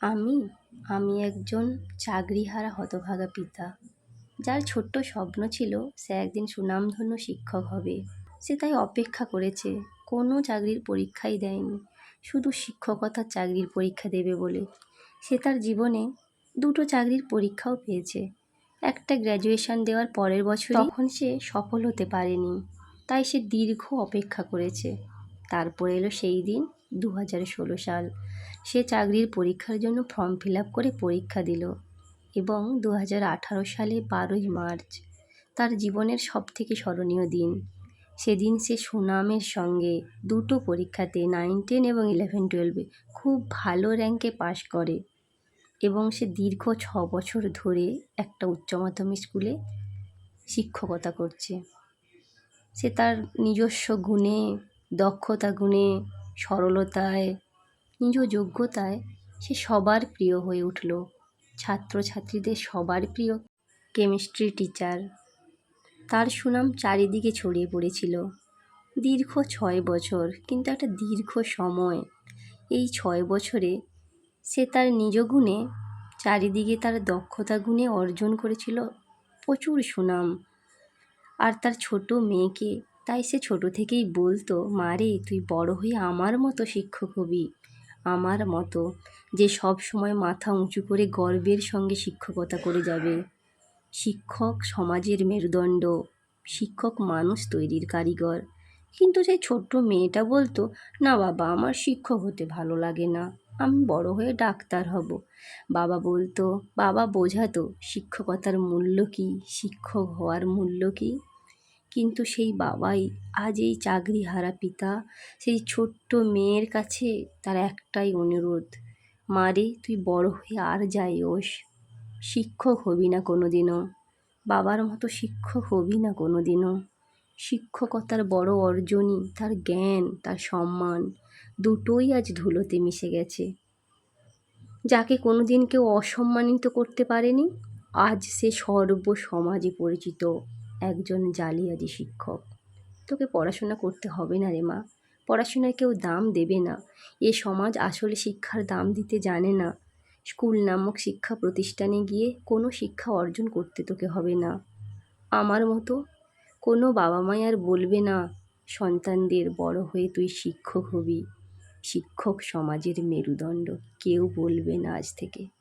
আমি আমি একজন চাকরিহারা হতভাগা পিতা। যার ছোট্ট স্বপ্ন ছিল সে একদিন সুনামধন্য শিক্ষক হবে। সে তাই অপেক্ষা করেছে, কোনো চাকরির পরীক্ষাই দেয়নি, শুধু শিক্ষকতার চাকরির পরীক্ষা দেবে বলে। সে তার জীবনে দুটো চাকরির পরীক্ষাও পেয়েছে। একটা গ্র্যাজুয়েশন দেওয়ার পরের বছর তখন সে সফল হতে পারেনি, তাই সে দীর্ঘ অপেক্ষা করেছে। তারপর এলো সেই দিন দু হাজার ষোলো সাল। সে চাকরির পরীক্ষার জন্য ফর্ম ফিল আপ করে পরীক্ষা দিল এবং দু হাজার আঠারো সালে বারোই মার্চ তার জীবনের সবথেকে স্মরণীয় দিন। সেদিন সে সুনামের সঙ্গে দুটো পরীক্ষাতে নাইন টেন এবং ইলেভেন টুয়েলভে খুব ভালো র্যাঙ্কে পাশ করে এবং সে দীর্ঘ ছ বছর ধরে একটা উচ্চ মাধ্যমিক স্কুলে শিক্ষকতা করছে। সে তার নিজস্ব গুণে, দক্ষতা গুণে সরলতায়, নিজ যোগ্যতায় সে সবার প্রিয় হয়ে উঠল। ছাত্রছাত্রীদের সবার প্রিয় কেমিস্ট্রি টিচার। তার সুনাম চারিদিকে ছড়িয়ে পড়েছিল। দীর্ঘ ছয় বছর, কিন্তু একটা দীর্ঘ সময়। এই ছয় বছরে সে তার নিজ গুণে, চারিদিকে তার দক্ষতা গুণে অর্জন করেছিল প্রচুর সুনাম। আর তার ছোট মেয়েকে তাই সে ছোট থেকেই বলতো, মা রে, তুই বড় হয়ে আমার মতো শিক্ষক হবি, আমার মতো, যে সব সময় মাথা উঁচু করে গর্বের সঙ্গে শিক্ষকতা করে যাবে। শিক্ষক সমাজের মেরুদণ্ড, শিক্ষক মানুষ তৈরির কারিগর। কিন্তু সেই ছোট্ট মেয়েটা বলতো, না বাবা, আমার শিক্ষক হতে ভালো লাগে না, আমি বড় হয়ে ডাক্তার হব। বাবা বলতো, বাবা বোঝাতো শিক্ষকতার মূল্য কী? শিক্ষক হওয়ার মূল্য কী? কিন্তু সেই বাবাই আজ এই চাকরিহারা পিতা, সেই ছোট্ট মেয়ের কাছে তার একটাই অনুরোধ মারে তুই বড় হয়ে আর যাই ওস শিক্ষক হবি না কোনো দিনও বাবার মতো শিক্ষক হবি না কোনো দিনও শিক্ষকতার বড় অর্জনই তার জ্ঞান, তার সম্মান। দুটোই আজ ধুলোতে মিশে গেছে। যাকে কোনো দিন কেউ অসম্মানিত করতে পারেনি, আজ সে সর্বসমাজে পরিচিত। একজন জালিয়াতি শিক্ষক। তোকে পড়াশোনা করতে হবে না রে মা। পড়াশোনায় কেউ দাম দেবে না। এ সমাজ আসলে শিক্ষার দাম দিতে জানে না। স্কুল নামক শিক্ষা প্রতিষ্ঠানে গিয়ে কোনো শিক্ষা অর্জন করতে তোকে হবে না। আমার মতো কোনো বাবা মাই আর বলবে না, সন্তানদের বড় হয়ে তুই শিক্ষক হবি। শিক্ষক সমাজের মেরুদণ্ড কেউ বলবে না আজ থেকে।